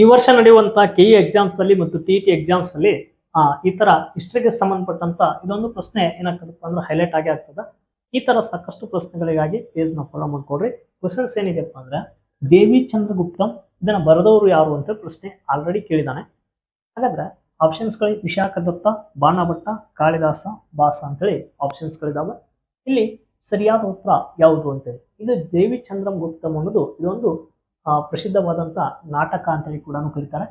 ಈ ವರ್ಷ ನಡೆಯುವಂತಹ ಕೆ ಇ ಎಕ್ಸಾಮ್ಸ್ ಅಲ್ಲಿ ಮತ್ತು ಟಿ ಟಿ ಎಕ್ಸಾಮ್ಸ್ ಅಲ್ಲಿ ಈ ತರ ಹಿಸ್ಟ್ರಿಗೆ ಸಂಬಂಧಪಟ್ಟಂತ ಇದೊಂದು ಪ್ರಶ್ನೆ ಏನಾಗ್ತದಪ್ಪ ಅಂದ್ರೆ ಹೈಲೈಟ್ ಆಗಿ ಆಗ್ತದ. ಈ ತರ ಸಾಕಷ್ಟು ಪ್ರಶ್ನೆಗಳಿಗಾಗಿ ಪೇಜ್ನ ಫಾಲೋ ಮಾಡ್ಕೊಡ್ರಿ ಕ್ವಶನ್ಸ್ ಏನಿದೆಪ್ಪ ಅಂದ್ರೆ, ದೇವಿ ಚಂದ್ರಗುಪ್ತಂ, ಇದನ್ನ ಬರೆದವರು ಯಾರು ಅಂತ ಪ್ರಶ್ನೆ ಆಲ್ರೆಡಿ ಕೇಳಿದಾನೆ. ಹಾಗಾದ್ರೆ ಆಪ್ಷನ್ಸ್ಗಳು ವಿಶಾಖದತ್ತ, ಬಾಣಭಟ್ಟ, ಕಾಳಿದಾಸ, ಬಾಸ ಅಂತೇಳಿ ಆಪ್ಷನ್ಸ್ ಗಳಿದಾವೆ. ಇಲ್ಲಿ ಸರಿಯಾದ ಉತ್ತರ ಯಾವುದು ಅಂತೇಳಿ. ಇದು ದೇವಿ ಚಂದ್ರಂ ಗುಪ್ತಂ ಅನ್ನೋದು, ಇದೊಂದು ಆ, ಪ್ರಸಿದ್ಧವಾದಂತ ನಾಟಕ ಅಂತೇಳಿ ಕೂಡ ಕರೀತಾರೆ.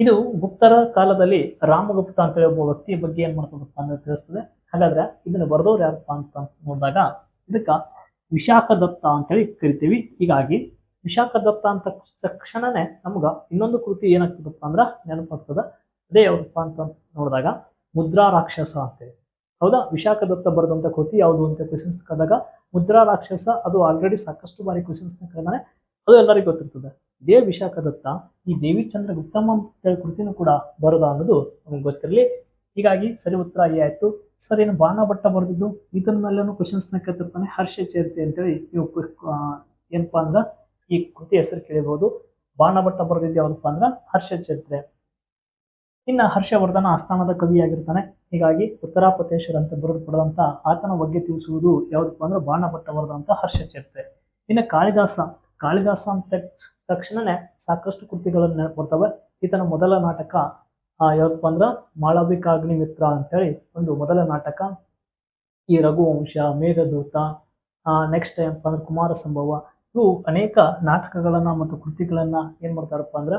ಇದು ಗುಪ್ತರ ಕಾಲದಲ್ಲಿ ರಾಮಗುಪ್ತ ಅಂತೇಳಿ ಒಬ್ಬ ವ್ಯಕ್ತಿಯ ಬಗ್ಗೆ ಏನ್ ಮಾಡ್ತದಪ್ಪ ಅಂತ ತಿಳಿಸ್ತದೆ. ಹಾಗಾದ್ರೆ ಇದನ್ನು ಬರೆದವ್ರು ಯಾರಪ್ಪ ಅಂತ ನೋಡಿದಾಗ ಇದಕ್ಕ ವಿಶಾಖದತ್ತ ಅಂತೇಳಿ ಕರಿತೀವಿ. ಹೀಗಾಗಿ ವಿಶಾಖದತ್ತ ಅಂತ ತಕ್ಷಣನೇ ನಮ್ಗ ಇನ್ನೊಂದು ಕೃತಿ ಏನಾಗ್ತದಪ್ಪ ಅಂದ್ರ ನೆನಪಾಗ್ತದ. ಅದೇ ಯಾವ್ದಪ್ಪ ಅಂತ ನೋಡಿದಾಗ ಮುದ್ರಾ ರಾಕ್ಷಸ ಅಂತೇಳಿ. ಹೌದಾ? ವಿಶಾಖದತ್ತ ಬರೆದಂತ ಕೃತಿ ಯಾವುದು ಅಂತ ಕ್ವಶನ್ಸ್ ಕರೆದಾಗ ಮುದ್ರಾ ರಾಕ್ಷಸ ಅದು ಆಲ್ರೆಡಿ ಸಾಕಷ್ಟು ಬಾರಿ ಕ್ವಶನ್ಸ್ ಕರೆದಾನೆ ಅದು ಎಲ್ಲರಿಗೂ ಗೊತ್ತಿರ್ತದೆ. ದೇವ್ ವಿಶಾಖದತ್ತ ಈ ದೇವಿ ಚಂದ್ರ ಅಂತ ಕೃತಿನೂ ಕೂಡ ಬರೋದ ಅನ್ನೋದು ನಮ್ಗೆ ಗೊತ್ತಿರಲಿ. ಹೀಗಾಗಿ ಸರಿ ಉತ್ತರ ಏ ಆಯ್ತು. ಸರ್, ಏನು ಬಾಣ ಭಟ್ಟ ಬರೆದಿದ್ದು? ಇದನ್ ಮೇಲೂ ಕ್ವಶನ್ಸ್ನ ಕೇಳ್ತಿರ್ತಾನೆ ಹರ್ಷ ಚೇರ್ತಿ ಅಂತೇಳಿ ನೀವು ಏನಪ್ಪ ಅಂದ್ರ ಈ ಕೃತಿ ಹೆಸರು ಕೇಳಿಬಹುದು ಬಾಣಭಟ್ಟ ಬರೆದಿದ್ದು ಯಾವ್ದಪ್ಪ ಅಂದ್ರೆ ಹರ್ಷ ಚರಿತ್ರೆ ಇನ್ನ ಹರ್ಷವರ್ಧನ ಆಸ್ಥಾನದ ಕವಿಯಾಗಿರ್ತಾನೆ. ಹೀಗಾಗಿ ಉತ್ತರಾಪತೇಶ್ವರ ಅಂತ ಬರೆದು ಪಡೆದಂತ ಆತನ ಬಗ್ಗೆ ತಿಳಿಸುವುದು ಯಾವ್ದಪ್ಪ ಅಂದ್ರೆ ಬಾಣ ಭಟ್ಟ ಬರೆದಂತ ಹರ್ಷ ಚರಿತ್ರೆ ಇನ್ನು ಕಾಳಿದಾಸ ಕಾಳಿದಾಸ ಅಂತ ತಕ್ಷ- ತಕ್ಷಣನೇ ಸಾಕಷ್ಟು ಕೃತಿಗಳನ್ನು ನೆನಪಡ್ತವೆ. ಈತನ ಮೊದಲ ನಾಟಕ ಆ, ಯಾವ್ದಪ್ಪ ಅಂದ್ರ ಮಾಳವಿಕಾಗ್ನಿ ಮಿತ್ರ ಅಂತೇಳಿ ಒಂದು ಮೊದಲ ನಾಟಕ. ಈ ರಘುವಂಶ ಮೇಘದೂತ ನೆಕ್ಸ್ಟ್ ಏನಪ್ಪ ಅಂದ್ರೆ ಕುಮಾರ ಸಂಭವ ಇವು ಅನೇಕ ನಾಟಕಗಳನ್ನ ಮತ್ತು ಕೃತಿಗಳನ್ನ ಏನ್ ಮಾಡ್ತಾರಪ್ಪ ಅಂದ್ರ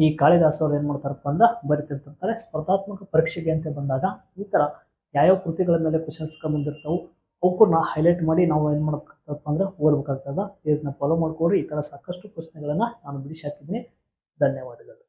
ಈ ಕಾಳಿದಾಸ ಅವ್ರು ಏನ್ ಮಾಡ್ತಾರಪ್ಪ ಅಂದ್ರ ಬರಿತಿರ್ತಾರೆ. ಸ್ಪರ್ಧಾತ್ಮಕ ಪರೀಕ್ಷೆಗೆ ಅಂತ ಬಂದಾಗ ಈ ತರ ಯಾವ್ಯಾವ ಕೃತಿಗಳ ಮೇಲೆ ಕ್ವಶನ್ಸ್ ಬಂದಿರ್ತಾವು ಅವಕ್ಕನ್ನ ಹೈಲೈಟ್ ಮಾಡಿ ನಾವು ಏನು ಮಾಡಬೇಕಾಗ್ತದಪ್ಪ ಅಂದ್ರೆ ಓದಬೇಕಾಗ್ತದ. ಪೇಜ್ನ ಫಾಲೋ ಮಾಡಿಕೊಡ್ರಿ ಈ ಥರ ಸಾಕಷ್ಟು ಪ್ರಶ್ನೆಗಳನ್ನು ನಾನು ಬಿಡಿಸಿ ಹಾಕಿದ್ದೀನಿ. ಧನ್ಯವಾದಗಳು.